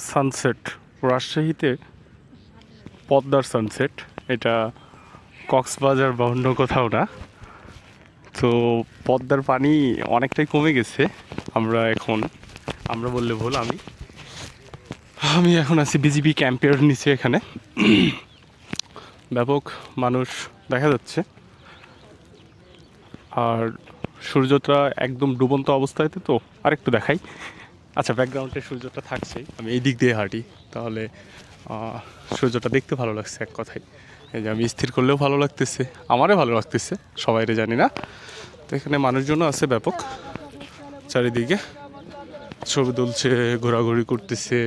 Sunset, রাজশাহীতে পদ্মার sunset. এটা কক্সবাজার বা অন্য কোথাও না। তো পদ্মার পানি অনেকটাই কমে গেছে। আমরা এখন, আমরা বললে ভুল, আমি। আমি এখন আছি বিজিবি ক্যাম্পের নিচে এখানে। ব্যাপক মানুষ দেখা যাচ্ছে। আর সূর্যটা একদম ডুবন্ত অবস্থায় তো আরেকটু দেখাই। আচ্ছা ব্যাকগ্রাউন্ডে সূর্যটা থাকছেই। আমি এই দিক দিয়ে হাঁটি, তাহলে সূর্যটা দেখতে ভালো লাগছে এক কথায়। এই যে আমি স্থির করলেও ভালো লাগতেছে, আমারও ভালো লাগতেছে, সবাইরে জানি না। তো এখানে মানুষজনও আছে ব্যাপক, চারিদিকে ছবি তুলছে, ঘোরাঘুরি করতেছে,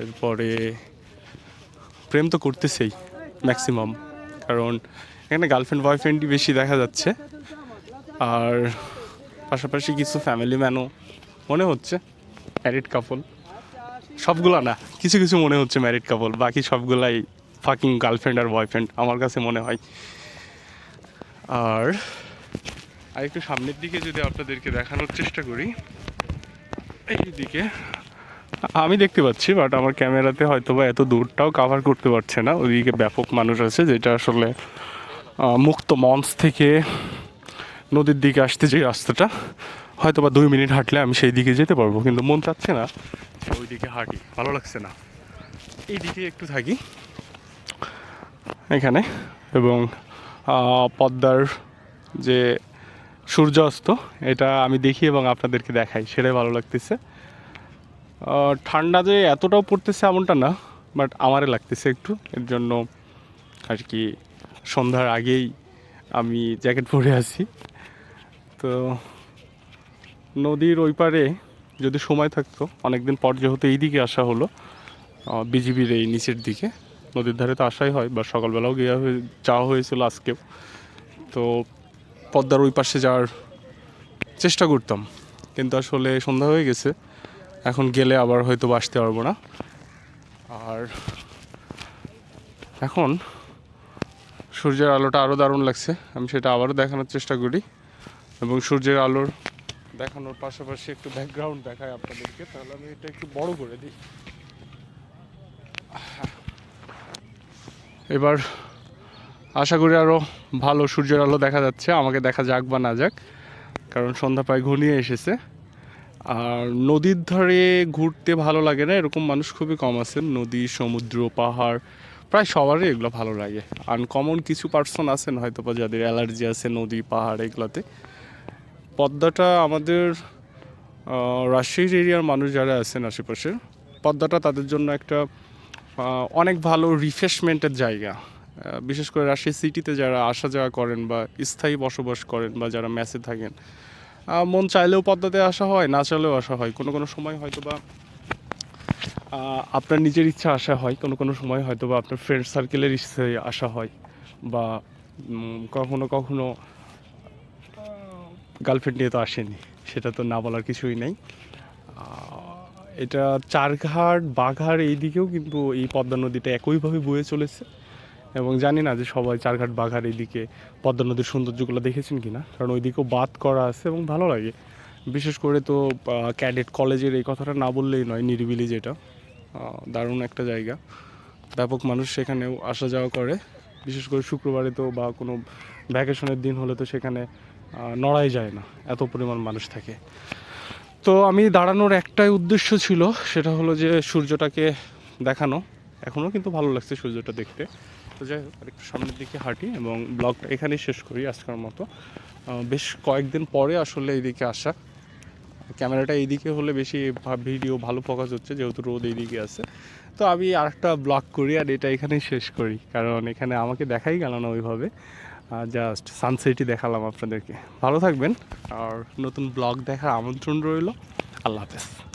এরপরে প্রেম তো করতেছেই ম্যাক্সিমাম কারণ, এখানে গার্লফ্রেন্ড বয়ফ্রেন্ডই বেশি দেখা যাচ্ছে, আর পাশাপাশি কিছু ফ্যামিলি ম্যানও মনে হচ্ছে। ম্যারিড কাপল সবগুলা না, কিছু কিছু মনে হচ্ছে ম্যারিড কাপল বাকি সবগুলাই ফাকিং গার্লফ্রেন্ড আর বয়ফ্রেন্ড আমার কাছে মনে হয়। আর আর একটু সামনের দিকে যদি আপনাদেরকে দেখানোর চেষ্টা করি এই দিকে আমি দেখতে পাচ্ছি বাট আমার ক্যামেরাতে হয়তো বা এত দূরটাও কাভার করতে পারছে না। ওইদিকে ব্যাপক মানুষ আছে, যেটা আসলে মুক্ত মঞ্চ থেকে নদীর দিকে আসতে যে রাস্তাটা হয়তো বা দুই মিনিট হাঁটলে আমি সেই দিকে যেতে পারব কিন্তু মন চাচ্ছে না। ওই দিকে হাঁটি ভালো লাগছে না। এই দিকে একটু থাকি। এখানে এবং পদ্মার যে সূর্যাস্ত এটা আমি দেখি এবং আপনাদেরকে দেখাই সেটাই ভালো লাগতেছে। ঠান্ডা যে এতটাও পড়তেছে এমনটা না বাট আমারে লাগতেছে একটু। এর জন্য আর কি সন্ধ্যার আগেই আমি জ্যাকেট পরে আছি। তো নদীর ওই পারে যদি সময় থাকতো, অনেকদিন পর যেহেতু এই দিকে আসা হলো বিজিবির এই নিচের দিকে, নদীর ধারে তো আসাই হয়, বা সকালবেলাও গিয়া যাওয়া হয়েছিল আজকেও। তো পদ্মার ওই পাশে যাওয়ার চেষ্টা করতাম, কিন্তু আসলে সন্ধ্যা হয়ে গেছে, এখন গেলে আবার হয়তো বা আসতে পারব না। আর এখন সূর্যের আলোটা আরও দারুণ লাগছে, আমি সেটা আবারও দেখানোর চেষ্টা করি, এবং সূর্যের আলোর দেখানোর পাশাপাশি একটু ব্যাকগ্রাউন্ড দেখায় আপনাদেরকে, তাহলে আমি এটা একটু বড় করে দিই। এবার আশা করি আরও ভালো সূর্যের আলো দেখা যাচ্ছে, আমাকে দেখা যাক বা না যাক, কারণ সন্ধ্যা প্রায় ঘনিয়ে এসেছে। আর নদীর ধারে ঘুরতে ভালো লাগে না, এরকম মানুষ খুবই কম আছেন, নদী, সমুদ্র, পাহাড়, প্রায় সবারই এগুলো ভালো লাগে। আনকমন কিছু পার্সন আছেন হয়তো বা যাদের অ্যালার্জি আছে নদী, পাহাড়, এগুলোতে। পদ্মাটা আমাদের রাজশাহীর এরিয়ার মানুষ যারা আছেন আশেপাশে পদ্মাটা তাদের জন্য একটা অনেক ভালো রিফ্রেশমেন্টের জায়গা। বিশেষ করে রাজশাহী সিটিতে যারা আসা যাওয়া করেন বা স্থায়ী বসবাস করেন বা যারা ম্যাচে থাকেন মন চাইলেও পদ্মাতে আসা হয়, না চাইলেও আসা হয়। কোনো কোনো সময় হয়তো বা আপনার নিজের ইচ্ছা আসা হয়, কোনো কোনো সময় হয়তো বা আপনার ফ্রেন্ড সার্কেলের ইচ্ছে আসা হয় বা কখনো কখনো গার্লফ্রেন্ড নিয়ে তো আসেনি, সেটা তো না বলার কিছুই নেই। এটা চারঘাট বাঘার এই দিকেও কিন্তু এই পদ্মা নদীটা একইভাবে বয়ে চলেছে। এবং জানি না যে সবাই চারঘাট বাঘার এইদিকে পদ্মা নদীর সৌন্দর্যগুলো দেখেছেন কি না কারণ ওইদিকেও বাদ করা আছে এবং ভালো লাগে। বিশেষ করে তো ক্যাডেট কলেজের এই কথাটা না বললেই নয়, নিরিবিলি যেটা। দারুণ একটা জায়গা। ব্যাপক মানুষ সেখানেও আসা যাওয়া করে। বিশেষ করে শুক্রবারে তো বা কোনো ভ্যাকেশনের দিন হলে তো সেখানে নড়াই যায় না, এত পরিমাণ মানুষ থাকে। তো আমি দাঁড়ানোর একটাই উদ্দেশ্য ছিল, সেটা হলো যে সূর্যটাকে দেখানো। এখনও কিন্তু ভালো লাগছে সূর্যটা দেখতে। তো যাই হোক, আরেকটু সামনের দিকে হাঁটি এবং ব্লগটা এখানেই শেষ করি আজকের মতো। বেশ কয়েকদিন পরে আসলে এইদিকে আসা। ক্যামেরাটা এইদিকে হলে বেশি ভিডিও ভালো ফোকাস হচ্ছে, যেহেতু রোদ এইদিকে আছে। তো আমি আরেকটা ব্লগ করি আর এটা এখানেই শেষ করি, কারণ এখানে আমাকে দেখাই গেল না ওইভাবে। জাস্ট সানসেটই দেখালাম আপনাদেরকে। ভালো থাকবেন। আর নতুন ব্লগ দেখার আমন্ত্রণ রইল। আল্লাহ হাফেজ।